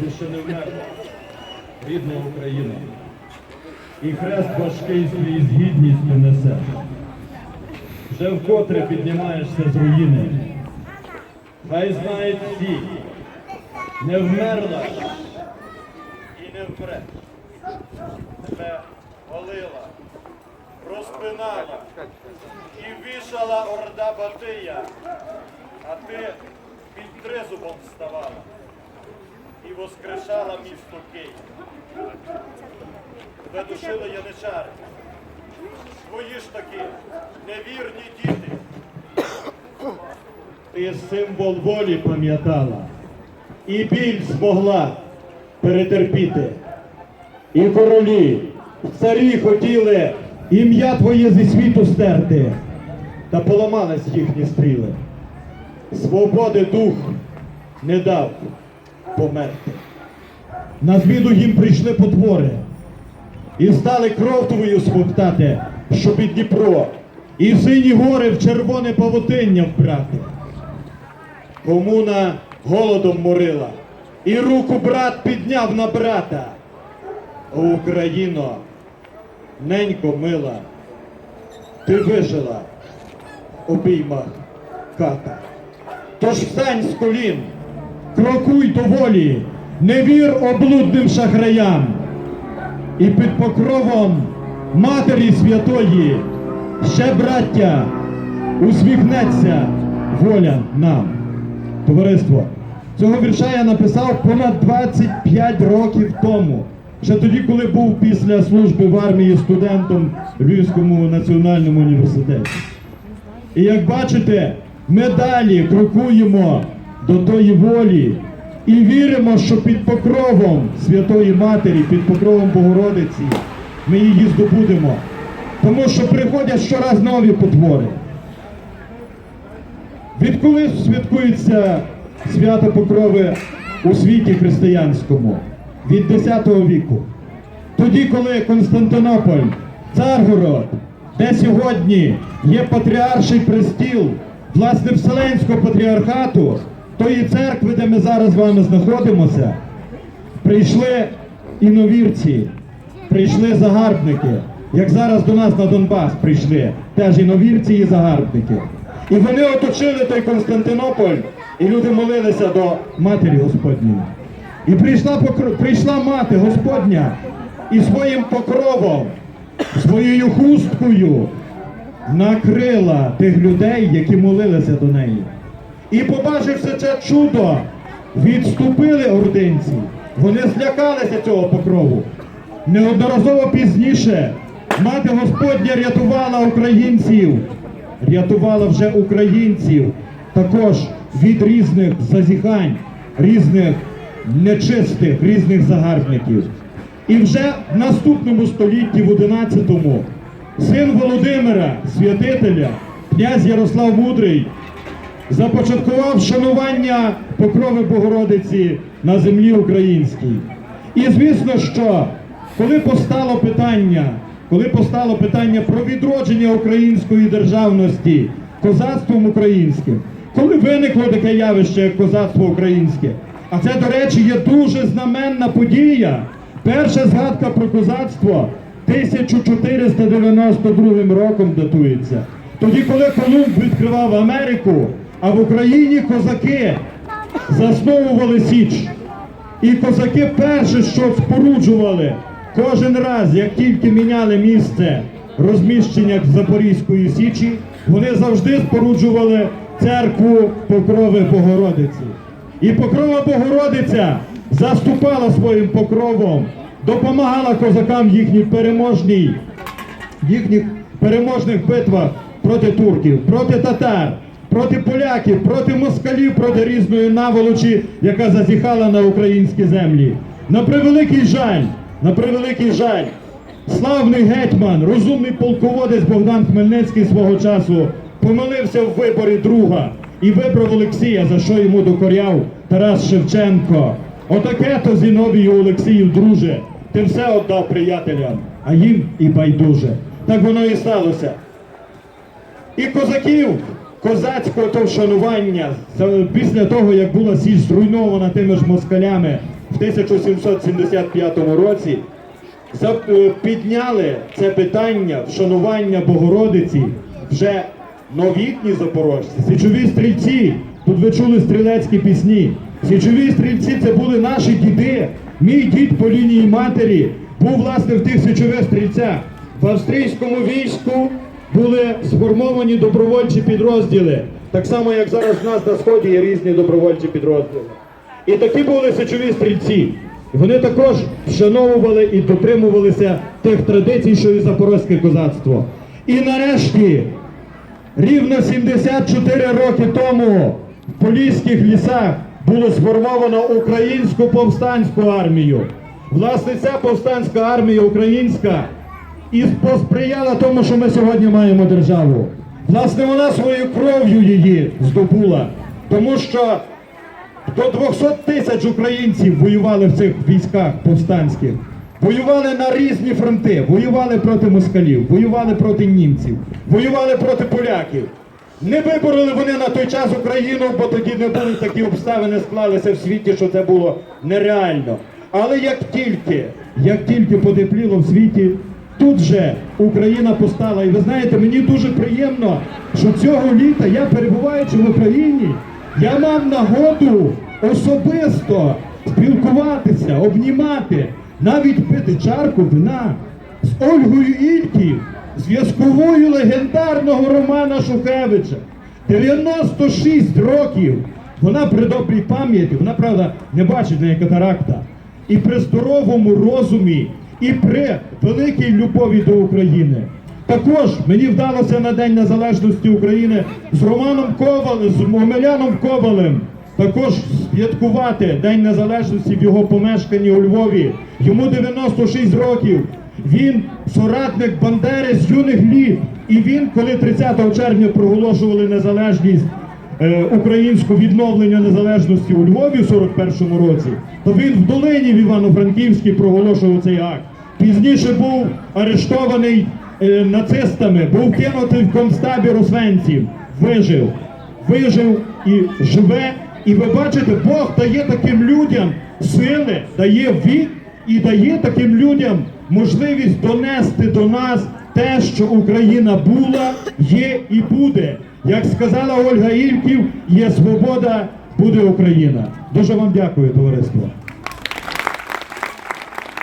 ти вмерла, рідна Україна. І хрест важкий свій з гідністю несеш. Вже вкотре піднімаєшся з руїни. Хай знають всі, не вмерла і не вмре. Тебе голила, розпинала і вішала орда Батия, а ти під тризубом вставала і воскрешала місто Київ. Душили яничари. Твої ж таки невірні діти. Ти символ волі пам'ятала і біль змогла перетерпіти. І королі, царі хотіли ім'я твоє зі світу стерти, та поламались їхні стріли. Свободи дух не дав померти. На зміну їм прийшли потвори і стали кров твою смоктати, щоб і Дніпро, і сині гори в червоне павутиння вбрати. Комуна голодом морила, і руку брат підняв на брата. О, Україно, ненько мила, ти вижила в обіймах ката. Тож встань з колін, крокуй до волі, не вір облудним шахраям. І під покровом Матері Святої ще браття усміхнеться воля нам. Товариство, цього вірша я написав понад 25 років тому. Ще тоді, коли був після служби в армії студентом в Львівському національному університеті. І як бачите, ми далі крокуємо до тої волі і віримо, що під покровом Святої Матері, під покровом Богородиці, ми її здобудемо. Тому що приходять щораз нові потвори. Відколи святкується свято Покрови у світі християнському? Від 10 віку. Тоді, коли Константинополь, Царгород, де сьогодні є патріарший престіл, власне, Вселенського патріархату, тої церкви, де ми зараз з вами знаходимося, прийшли іновірці, прийшли загарбники, як зараз до нас на Донбас прийшли, теж іновірці і загарбники. І вони оточили той Константинополь, і люди молилися до Матері Господньої. І прийшла, прийшла мати Господня і своїм покровом, своєю хусткою накрила тих людей, які молилися до неї. І побачивши це чудо, відступили ординці. Вони злякалися цього покрову. Неодноразово пізніше мати Господня рятувала українців, рятувала вже українців також від різних зазіхань, різних нечистих, різних загарбників. І вже в наступному столітті, в 11-му, син Володимира, святителя, князь Ярослав Мудрий, започаткував шанування покрови Богородиці на землі українській. І звісно, що коли постало питання, коли постало питання про відродження української державності козацтвом українським, коли виникло таке явище, як козацтво українське, а це, до речі, є дуже знаменна подія. Перша згадка про козацтво 1492 роком датується. Тоді, коли Колумб відкривав Америку, а в Україні козаки засновували Січ. І козаки перше, що споруджували кожен раз, як тільки міняли місце розміщення Запорізької Січі, вони завжди споруджували церкву Покрови Богородиці. І Покрова Богородиця заступала своїм покровом, допомагала козакам в їхній переможній їхніх переможних битвах проти турків, проти татар, проти поляків, проти москалів, проти різної наволочі, яка зазіхала на українські землі. На превеликий жаль, на превеликий жаль, славний гетьман, розумний полководець Богдан Хмельницький свого часу помилився в виборі друга і вибрав Олексія, за що йому докоряв Тарас Шевченко. Отаке то Зіновію Олексію, друже, ти все віддав приятелям, а їм і байдуже. Так воно і сталося. І козаків, козацького то вшанування, після того, як була Січ зруйнована тими ж москалями в 1775 році е, підняли це питання вшанування Богородиці вже новітні запорожці, січові стрільці. Тут ви чули стрілецькі пісні. Січові стрільці це були наші діди. Мій дід по лінії матері був власне в тих січових стрільцях. В австрійському війську були сформовані добровольчі підрозділи. Так само, як зараз в нас на сході є різні добровольчі підрозділи. І такі були січові стрільці. Вони також вшановували і дотримувалися тих традицій, що і запорозьке козацтво. І нарешті, рівно 74 роки тому в Поліських лісах було сформовано українську повстанську армію. Власне, ця повстанська армія українська і посприяла тому, що ми сьогодні маємо державу. Власне, вона своєю кров'ю її здобула, тому що до 200 тисяч українців воювали в цих військах повстанських. Воювали на різні фронти, воювали проти москалів, воювали проти німців, воювали проти поляків. Не вибороли вони на той час Україну, бо тоді не були такі обставини склалися в світі, що це було нереально. Але як тільки, як тільки потепліло в світі, тут же Україна постала. І ви знаєте, мені дуже приємно, що цього літа я перебуваючи в Україні, я мав нагоду особисто спілкуватися, обнімати, навіть пити чарку вина з Ольгою Ільків, зв'язковою легендарного Романа Шухевича. 96 років. Вона при добрій пам'яті, вона, правда, не бачить неї катаракта. І при здоровому розумі, і при великій любові до України. Також мені вдалося на День Незалежності України з Романом Ковалем, з Омеляном Ковалем також святкувати День Незалежності в його помешканні у Львові. Йому 96 років. Він соратник Бандери з юних літ. І він, коли 30 червня проголошували незалежність українську відновлення незалежності у Львові в 41-му році, то він в долині в Івано-Франківській проголошував цей акт. Пізніше був арештований е, нацистами, був кинутий в концтабір Освенців, вижив, вижив і живе. І ви бачите, Бог дає таким людям сили, дає вік і дає таким людям можливість донести до нас те, що Україна була, є і буде. Як сказала Ольга Ільків, є свобода, буде Україна. Дуже вам дякую, товариство.